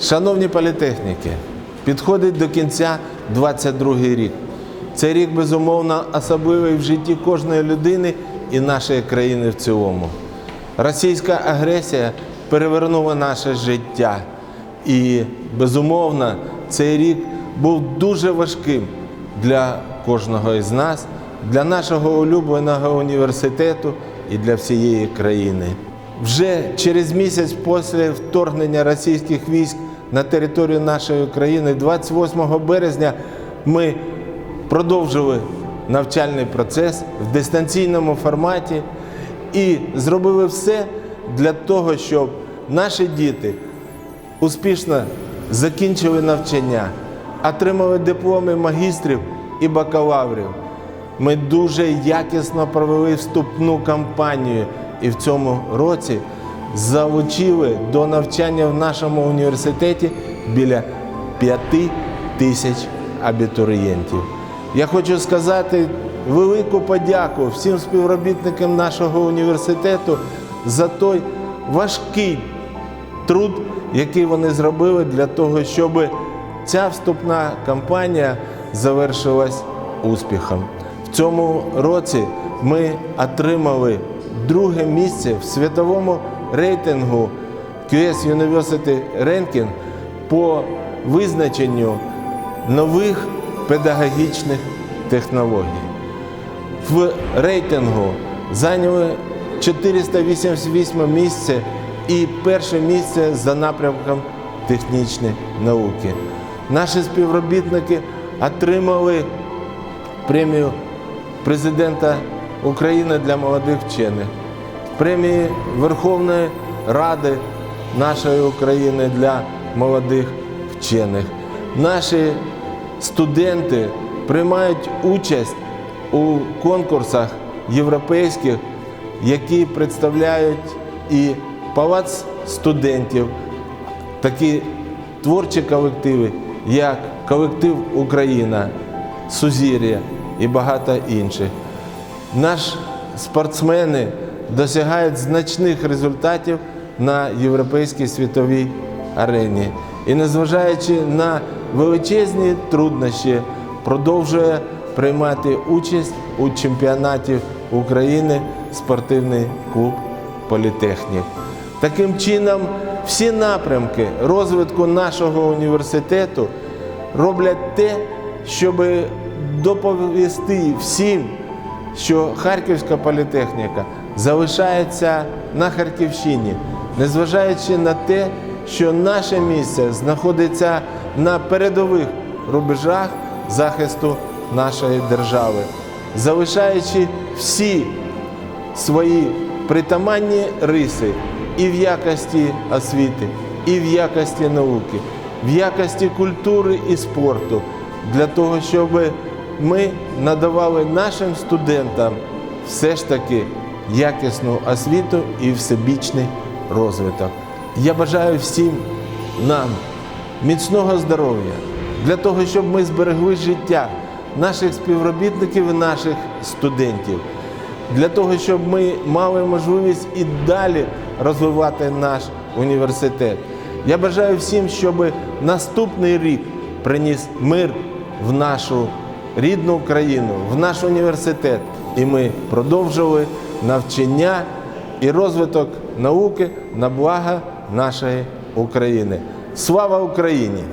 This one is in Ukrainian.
Шановні політехніки, підходить до кінця 22 рік. Цей рік, безумовно, особливий в житті кожної людини і нашої країни в цілому. Російська агресія перевернула наше життя. І, безумовно, цей рік був дуже важким для кожного із нас, для нашого улюбленого університету і для всієї країни. Вже через місяць після вторгнення російських військ на територію нашої країни, 28 березня, ми продовжили навчальний процес в дистанційному форматі і зробили все для того, щоб наші діти успішно закінчили навчання, отримали дипломи магістрів і бакалаврів. Ми дуже якісно провели вступну кампанію і в цьому році залучили до навчання в нашому університеті біля 5 тисяч абітурієнтів. Я хочу сказати велику подяку всім співробітникам нашого університету за той важкий труд, який вони зробили для того, щоб ця вступна кампанія завершилась успіхом. В цьому році ми отримали друге місце в світовому рейтингу QS University Ranking по визначенню нових педагогічних технологій. В рейтингу зайняли 488 місце і перше місце за напрямком технічної науки. Наші співробітники отримали премію президента України для молодих вчених, премії Верховної Ради нашої України для молодих вчених. Наші студенти приймають участь у конкурсах європейських, які представляють і палац студентів, такі творчі колективи, як колектив Україна, Сузір'я і багато інших. Наші спортсмени досягають значних результатів на європейській світовій арені. І незважаючи на величезні труднощі, продовжує приймати участь у чемпіонаті України спортивний клуб Політехнік. Таким чином, всі напрямки розвитку нашого університету роблять те, щоб доповісти всім, що Харківська політехніка залишається на Харківщині, незважаючи на те, що наше місце знаходиться на передових рубежах захисту нашої держави, залишаючи всі свої притаманні риси і в якості освіти, і в якості науки, в якості культури і спорту, для того, щоб ми надавали нашим студентам все ж таки якісну освіту і всебічний розвиток. Я бажаю всім нам міцного здоров'я для того, щоб ми зберегли життя наших співробітників і наших студентів, для того, щоб ми мали можливість і далі розвивати наш університет. Я бажаю всім, щоб наступний рік приніс мир в нашу рідну країну, в наш університет, і ми продовжили навчання і розвиток науки на благо нашої України. Слава Україні!